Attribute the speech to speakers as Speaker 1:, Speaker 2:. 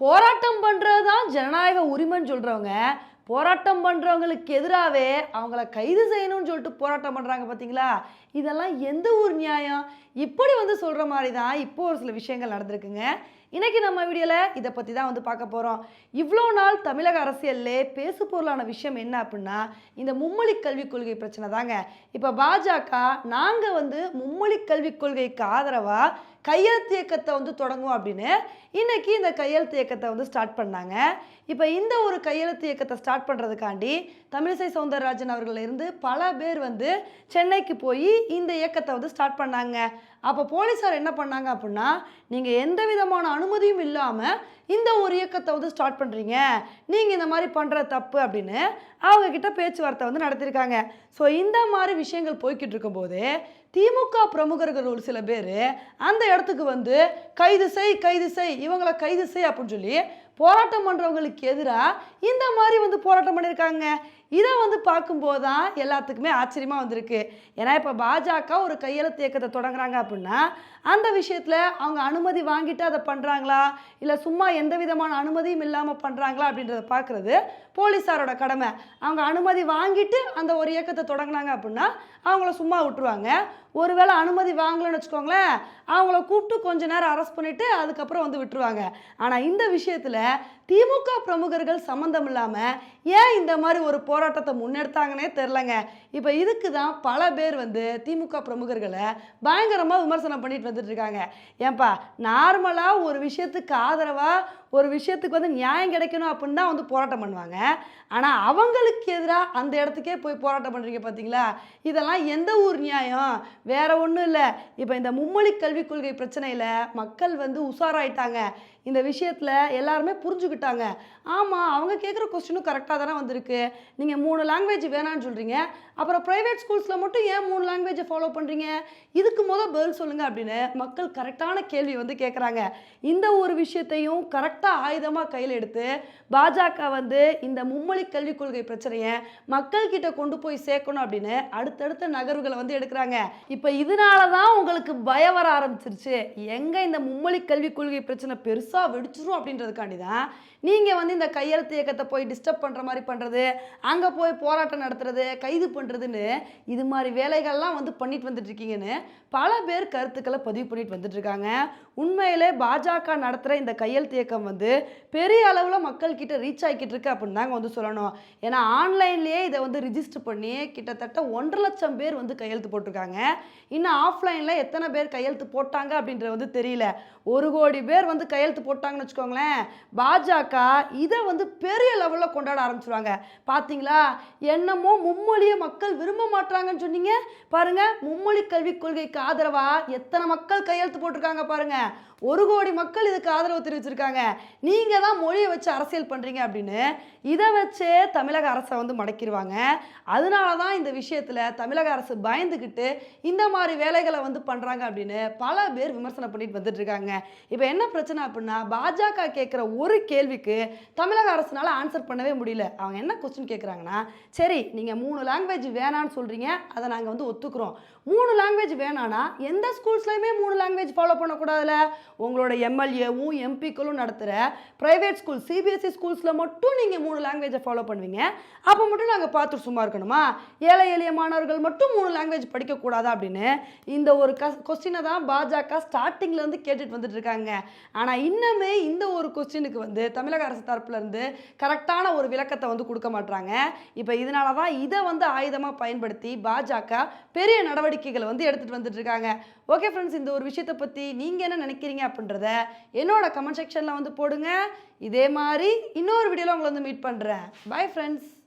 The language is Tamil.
Speaker 1: போராட்டம் பண்ணுறது தான் ஜனநாயக உரிமைன்னு சொல்கிறவங்க போராட்டம் பண்ணுறவங்களுக்கு எதிராகவே அவங்கள கைது செய்யணும்னு சொல்லிட்டு போராட்டம் பண்ணுறாங்க பார்த்தீங்களா இதெல்லாம் எந்த ஒரு நியாயம்? இப்படி வந்து சொல்கிற மாதிரி தான் இப்போ ஒரு சில விஷயங்கள் நடந்திருக்குங்க. இன்றைக்கி நம்ம வீடியோவில் இதை பற்றி தான் வந்து பார்க்க போகிறோம் இவ்வளோ நாள் தமிழக அரசியல்லே பேசு பொருளான விஷயம் என்ன அப்படின்னா இந்த மும்மொழி கல்விக் கொள்கை பிரச்சனை தாங்க. இப்போ பாஜக நாங்கள் வந்து மும்மொழி கல்விக் கொள்கைக்கு ஆதரவாக கையெழுத்து இயக்கத்தை வந்து தொடங்குவோம் அப்படின்னு இன்றைக்கி இந்த கையெழுத்து இயக்கத்தை வந்து ஸ்டார்ட் பண்ணாங்க. இப்போ இந்த ஒரு கையெழுத்து இயக்கத்தை ஸ்டார்ட் பண்ணுறதுக்காண்டி தமிழிசை சவுந்தரராஜன் அவர்களிருந்து பல பேர் வந்து சென்னைக்கு போய் இந்த இயக்கத்தை வந்து ஸ்டார்ட் பண்ணாங்க. அப்போ போலீஸார் என்ன பண்ணாங்க அப்படின்னா நீங்கள் எந்த விதமான அனுமதியும் இல்லாமல் இந்த ஒரு இயக்கத்தை வந்து ஸ்டார்ட் பண்ணுறீங்க நீங்கள் இந்த மாதிரி பண்ணுற தப்பு அப்படின்னு அவங்கக்கிட்ட பேச்சுவார்த்தை வந்து நடத்தியிருக்காங்க ஸோ இந்த மாதிரி விஷயங்கள் போய்கிட்டு இருக்கும்போது திமுக பிரமுகர்கள் ஒரு சில பேர் அந்த இடத்துக்கு வந்து கைது செய் கைது செய் இவங்கள கைது செய் அப்படின்னு சொல்லி போராட்டம் பண்ணுறவங்களுக்கு எதிராக இந்த மாதிரி வந்து போராட்டம் பண்ணியிருக்காங்க இதை வந்து பார்க்கும்போது தான் எல்லாத்துக்குமே ஆச்சரியமாக வந்திருக்கு. ஏன்னா இப்போ பாஜக ஒரு கையெழுத்து இயக்கத்தை தொடங்குறாங்க அப்படின்னா அந்த விஷயத்தில் அவங்க அனுமதி வாங்கிட்டு அதை பண்ணுறாங்களா இல்லை சும்மா எந்த விதமான அனுமதியும் இல்லாமல் பண்ணுறாங்களா அப்படின்றத பார்க்குறது போலீஸாரோட கடமை. அவங்க அனுமதி வாங்கிட்டு அந்த ஒரு இயக்கத்தை தொடங்கினாங்க அப்படின்னா அவங்கள சும்மா விட்டுருவாங்க. ஒருவேளை அனுமதி வாங்கலைன்னு வச்சுக்கோங்களேன் அவங்கள கூப்பிட்டு கொஞ்ச நேரம் அரெஸ்ட் பண்ணிவிட்டு அதுக்கப்புறம் வந்து விட்டுருவாங்க. ஆனால் இந்த விஷயத்தில் திமுக பிரமுகர்கள் சம்மந்தம் இல்லாமல் ஏன் இந்த மாதிரி ஒரு போராட்டத்தை முன்னெடுத்தாங்கன்னே தெரிலங்க இப்போ இதுக்கு தான் பல பேர் வந்து திமுக பிரமுகர்களை பயங்கரமாக விமர்சனம் பண்ணிட்டு வந்துட்டு இருக்காங்க. ஏன்பா நார்மலாக ஒரு விஷயத்துக்கு ஆதரவாக ஒரு விஷயத்துக்கு வந்து நியாயம் கிடைக்கணும் அப்படின்னு தான் வந்து போராட்டம் பண்ணுவாங்க. ஆனால் அவங்களுக்கு எதிராக அந்த இடத்துக்கே போய் போராட்டம் பண்ணுறீங்க பார்த்தீங்களா இதெல்லாம் எந்த ஊர் நியாயம்? வேற ஒன்றும் இல்லை. இப்போ இந்த மும்மொழி கல்விக் கொள்கை பிரச்சனையில் மக்கள் வந்து உஷாராயிட்டாங்க. இந்த விஷயத்தில் எல்லாருமே புரிஞ்சுக்கிட்டாங்க. ஆமாம் அவங்க கேட்குற கொஸ்டினும் கரெக்டாக தானே வந்திருக்கு. நீங்கள் மூணு லாங்குவேஜ் வேணான்னு சொல்கிறீங்க அப்புறம் ப்ரைவேட் ஸ்கூல்ஸில் மட்டும் ஏன் மூணு லாங்குவேஜை ஃபாலோ பண்ணுறீங்க இதுக்கு முதல் பதில் சொல்லுங்கள் அப்படின்னு மக்கள் கரெக்டான கேள்வி வந்து கேட்குறாங்க இந்த ஒரு விஷயத்தையும் கரெக்டாக ஆயுதமாக கையில் எடுத்து பாஜக வந்து இந்த மும்மொழி கல்விக் கொள்கை பிரச்சனையை மக்கள்கிட்ட கொண்டு போய் சேர்க்கணும் அப்படின்னு அடுத்தடுத்த நகர்வுகளை வந்து எடுக்கிறாங்க. இப்போ இதனால தான் உங்களுக்கு பயம் வர ஆரம்பிச்சிருச்சு. எங்கே இந்த மும்மொழி கல்விக் கொள்கை பிரச்சனை பெருசாக வெடிச்சிரும் அப்படின்றதுக்காண்டி தான் நீங்கள் வந்து இந்த கையெழுத்து இயக்கத்தை போய் டிஸ்டர்ப் பண்ணுற மாதிரி பண்ணுறது அங்கே போய் போராட்டம் நடத்துறது கைது பண்ணுறதுன்னு இது மாதிரி வேலைகள்லாம் வந்து பண்ணிட்டு வந்துட்டு இருக்கீங்கன்னு பல பேர் கருத்துக்களை பதிவு பண்ணிட்டு வந்துட்டு இருக்காங்க. உண்மையிலே பாஜக நடத்துகிற இந்த கையெழுத்து இயக்கம் வந்து பெரிய அளவில் மக்கள்கிட்ட ரீச் ஆகிக்கிட்டு இருக்கு அப்படின்னு தாங்க வந்து சொல்லணும். ஏன்னா ஆன்லைன்லேயே இதை வந்து ரிஜிஸ்டர் பண்ணி கிட்டத்தட்ட ஒன்றரை லட்சம் பேர் வந்து கையெழுத்து போட்டிருக்காங்க. இன்னும் ஆஃப்லைனில் எத்தனை பேர் கையெழுத்து போட்டாங்க அப்படின்றது வந்து தெரியல. ஒரு கோடி பேர் வந்து கையெழுத்து போட்டாங்கன்னு வச்சுக்கோங்களேன் பாஜக இதை வந்து பெரிய லெவலில் கொண்டாட ஆரம்பிச்சிருவாங்க. பார்த்தீங்களா என்னமோ மும்மொழியை மக்கள் விரும்ப மாட்டாங்கன்னு சொன்னீங்க. பாருங்க மும்மொழி கல்விக் கொள்கைக்கு ஆதரவாக எத்தனை மக்கள் கையெழுத்து போட்டிருக்காங்க பாருங்க. ஒரு கோடி மக்கள் இதுக்கு ஆதரவு தெரிவிச்சிருக்காங்க. நீங்கள் தான் மொழியை வச்சு அரசியல் பண்ணுறீங்க அப்படின்னு இதை வச்சே தமிழக அரசை வந்து மடக்கிடுவாங்க அதனால தான் இந்த விஷயத்தில் தமிழக அரசு பயந்துக்கிட்டு இந்த மாதிரி வேலைகளை வந்து பண்ணுறாங்க அப்படின்னு பல பேர் விமர்சனம் பண்ணிட்டு வந்துட்டு இருக்காங்க. இப்போ என்ன பிரச்சனை அப்படின்னா பாஜக கேட்குற ஒரு கேள்விக்கு தமிழக அரசுனால ஆன்சர் பண்ணவே முடியல. அவங்க என்ன கொஸ்டின் கேட்குறாங்கன்னா சரி நீங்கள் மூணு லாங்குவேஜ் வேணான்னு சொல்கிறீங்க அதை நாங்கள் வந்து ஒத்துக்கிறோம். மூணு லாங்குவேஜ் வேணான்னா எந்த ஸ்கூல்ஸ்லையுமே மூணு லாங்குவேஜ் ஃபாலோ பண்ணக்கூடாதுல உங்களோட எம்எல்ஏவும் எம்பிக்களும் நடத்துகிற ப்ரைவேட் ஸ்கூல் சிபிஎஸ்சி ஸ்கூல்ஸில் மட்டும் நீங்கள் மூணு லாங்குவேஜை ஃபாலோ பண்ணுவீங்க. அப்போ மட்டும் நாங்கள் பார்த்து சும்மா இருக்கணுமா? ஏழை எளிய மாணவர்கள் மட்டும் மூணு லாங்குவேஜ் படிக்கக்கூடாதா அப்படின்னு இந்த ஒரு கொஸ்டினை தான் பாஜக ஸ்டார்டிங்லேருந்து கேட்டுட்டு வந்துட்டு இருக்காங்க. ஆனால் இன்னும் இந்த ஒரு கொஸ்டினுக்கு வந்து தமிழக அரசு தரப்புலேருந்து கரெக்டான ஒரு விளக்கத்தை வந்து கொடுக்க மாட்றாங்க. இப்போ இதனால தான் இதை வந்து ஆயுதமாக பயன்படுத்தி பாஜக பெரிய நடவடிக்கைகளை வந்து எடுத்துகிட்டு வந்துட்டு இருக்காங்க ஓகே ஃப்ரெண்ட்ஸ் இந்த ஒரு விஷயத்தை பற்றி நீங்கள் என்ன நினைக்கிறீங்க அப்படின்றத என்னோட கமெண்ட் செக்ஷனில் வந்து போடுங்க. இதே மாதிரி இன்னொரு வீடியோவில் உங்களை வந்து மீட் பண்ணுறேன் பை ஃப்ரெண்ட்ஸ்